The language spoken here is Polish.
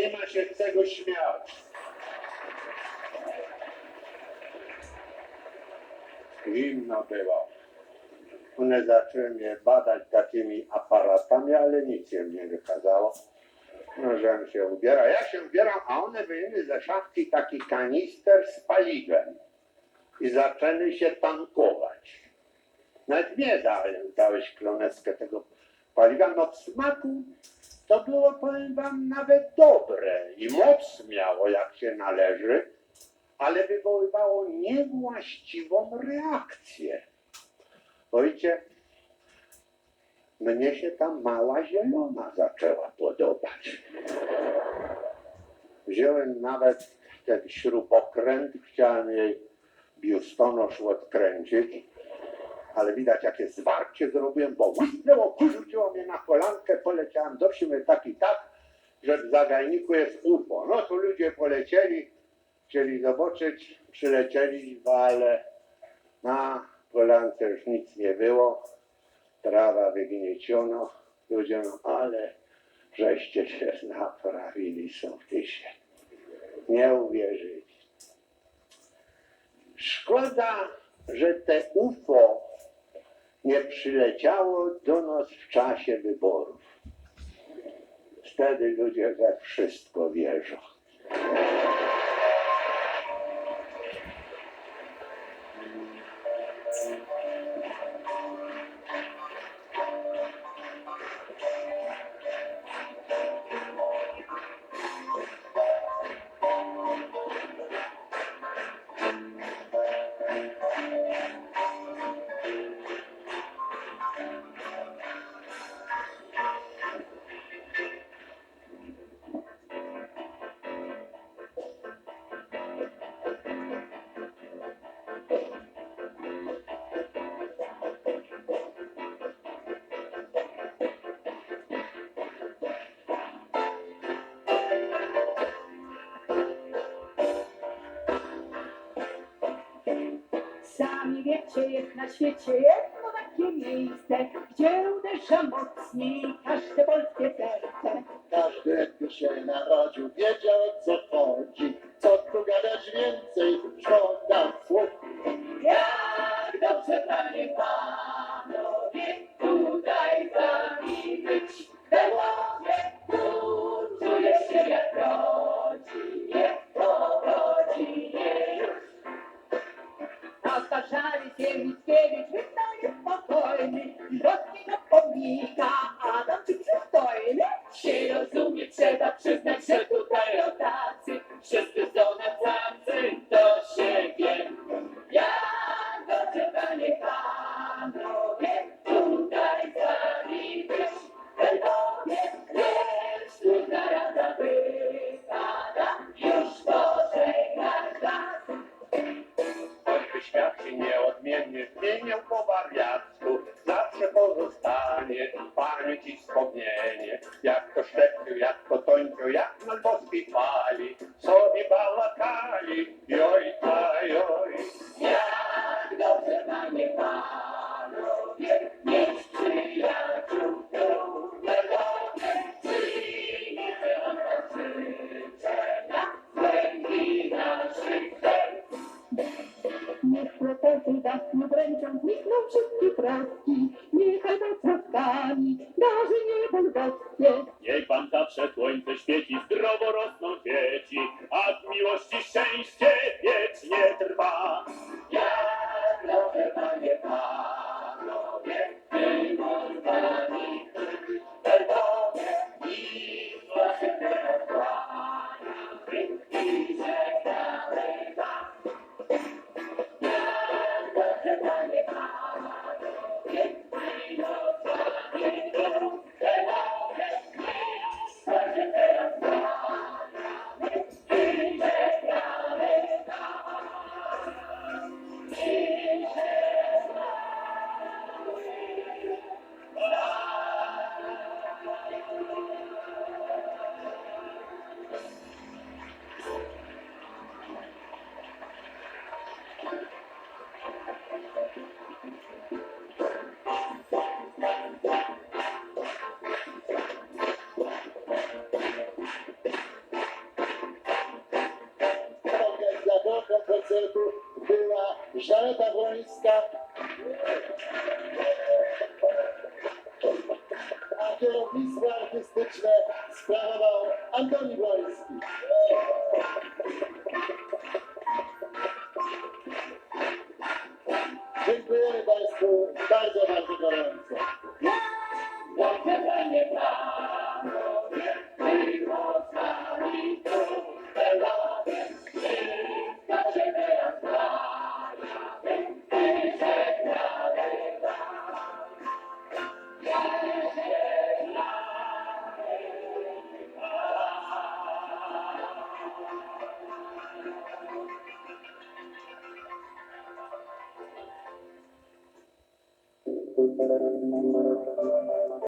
nie ma się czego śmiać. Zimno było. One zaczęły mnie badać takimi aparatami, ale nic im nie wykazało. No, żebym się ubierał. Ja się ubieram, a one wyjęły ze szafki taki kanister z paliwem i zaczęły się tankować. Nawet dałem, dałeś kloneckę tego paliwa. No w smaku to było, powiem wam, nawet dobre i moc miało, jak się należy, ale wywoływało niewłaściwą reakcję. Ojcze, mnie się ta mała zielona zaczęła podobać. Wziąłem nawet ten śrubokręt, chciałem jej biustonosz odkręcić, ale widać jakie zwarcie zrobiłem, bo łysnęło, porzuciło mnie na kolankę, poleciałem do wsi, tak i tak, że w zagajniku jest UFO. No to ludzie polecieli, chcieli zobaczyć, przylecieli, ale na kolance już nic nie było, trawa wygnieciono, ludzie, no ale żeście się naprawili sołtysie. Nie uwierzyli. Szkoda, że te UFO nie przyleciało do nas w czasie wyborów. Wtedy ludzie we wszystko wierzą. Jest na świecie jedno takie miejsce, gdzie uderza mocniej każde polskie serce. Każdy jakby się narodził, wiedział o co chodzi. Co tu gadać więcej, szkoda słów. Jak dobrze, panie panowie, Mickiewicz wystał niespokojny, Wroski do pomnika, Adam czy przystojny? Się rozumie, trzeba przyznać, że tutaj rodacy, wszyscy są na tacy, to się wie. Jak dobrze, panie panowie, zmieniał po wariacku, zawsze pozostanie w pamięci wspomnienie. Jak to szepcił, jak to tończył, jak na boskiej fali, sobie bałakali, joj, joj. Nie dręczą, znikną wszystkie troski, niechaj nad troskami darzy niebo lwowskie. Niech wam zawsze słońce świeci, zdrowo rosną Żaneta Wrońska, a kierownictwo artystyczne sprawował Antoni Wroński. Dziękujemy Państwu bardzo, bardzo gorąco. கொள்கிறார்கள் நண்பர்கள்